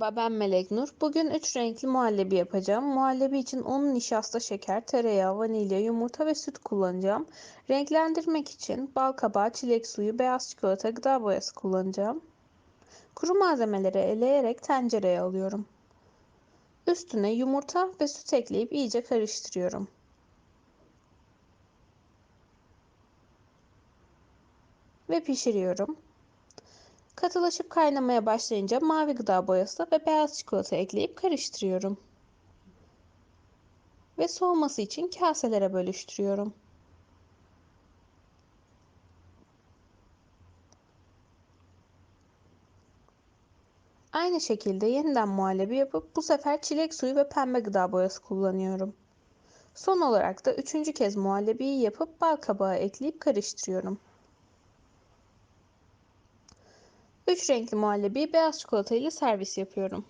Merhaba ben Melek Nur. Bugün 3 renkli muhallebi yapacağım. Muhallebi için un, nişasta, şeker, tereyağı, vanilya, yumurta ve süt kullanacağım. Renklendirmek için bal kabağı, çilek suyu, beyaz çikolata, gıda boyası kullanacağım. Kuru malzemeleri eleyerek tencereye alıyorum. Üstüne yumurta ve süt ekleyip iyice karıştırıyorum. Ve pişiriyorum. Katılaşıp kaynamaya başlayınca mavi gıda boyası ve beyaz çikolata ekleyip karıştırıyorum. Ve soğuması için kaselere bölüştürüyorum. Aynı şekilde yeniden muhallebi yapıp bu sefer çilek suyu ve pembe gıda boyası kullanıyorum. Son olarak da üçüncü kez muhallebiyi yapıp bal kabağı ekleyip karıştırıyorum. Üç renkli muhallebiyi beyaz çikolata ile servis yapıyorum.